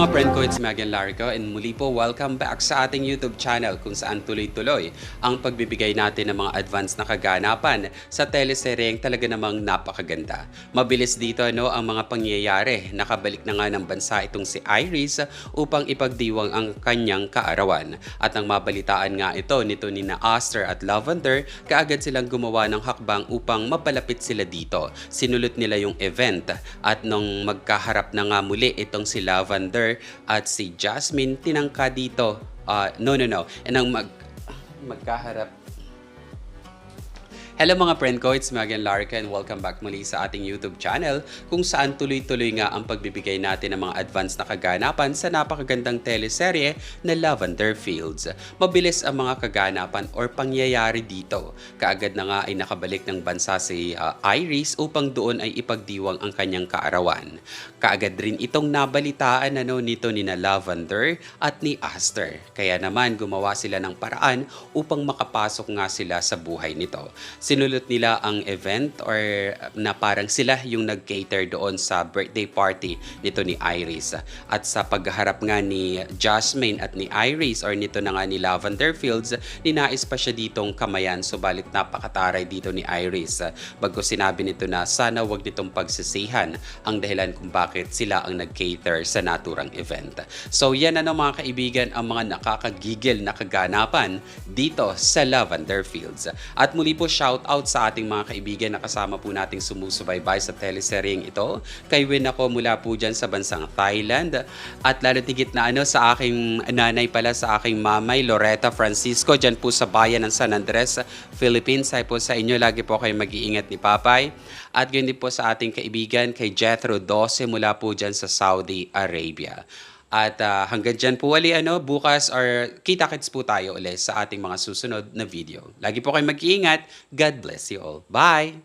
Mga friend ko, it's Megan Larico and muli po welcome back sa ating YouTube channel kung saan tuloy-tuloy ang pagbibigay natin ng mga advance na kaganapan sa teleseryeng talaga namang napakaganda. Mabilis dito no, ang mga pangyayari. Nakabalik na nga ng bansa itong si Iris upang ipagdiwang ang kanyang kaarawan. At ang mabalitaan nga ito nito ni na Aster at Lavender, kaagad silang gumawa ng hakbang upang mapalapit sila dito. Sinulot nila yung event at nung magkaharap na nga muli itong si Lavender at si Jasmine, tinangka dito. ah, no, no, no. And ang mag, magkaharap Hello mga friend ko, it's Megan Larka and welcome back muli sa ating YouTube channel kung saan tuloy-tuloy nga ang pagbibigay natin ng mga advance na kaganapan sa napakagandang teleserye na Lavender Fields. Mabilis ang mga kaganapan or pangyayari dito. Kaagad na nga ay nakabalik ng bansa si uh, Iris upang doon ay ipagdiwang ang kanyang kaarawan. Kaagad rin itong nabalitaan ano, nito ni na Lavender at ni Aster. Kaya naman gumawa sila ng paraan upang makapasok nga sila sa buhay nito sinulot nila ang event or na parang sila yung nag-cater doon sa birthday party nito ni Iris. At sa pagharap nga ni Jasmine at ni Iris or nito na nga ni Lavender Fields, ninais pa siya ditong kamayan subalit napakataray dito ni Iris. Bago sinabi nito na sana wag nitong pagsisihan ang dahilan kung bakit sila ang nag-cater sa naturang event. So yan ano mga kaibigan ang mga nakakagigil na kaganapan dito sa Lavender Fields. At muli po shout out sa ating mga kaibigan na kasama po nating sumusubaybay sa teleseryeng ito. Kay Win ako mula po dyan sa bansang Thailand. At lalo tigit na ano sa aking nanay pala sa aking mamay, Loretta Francisco, dyan po sa bayan ng San Andres, Philippines. Ay po sa inyo, lagi po kayo mag-iingat ni Papay. At yun din po sa ating kaibigan kay Jethro Dose mula po dyan sa Saudi Arabia. At ah, hanggang dyan po wali ano, bukas or kita-kits po tayo ulit sa ating mga susunod na video. Lagi po kayo mag-iingat. God bless you all. Bye!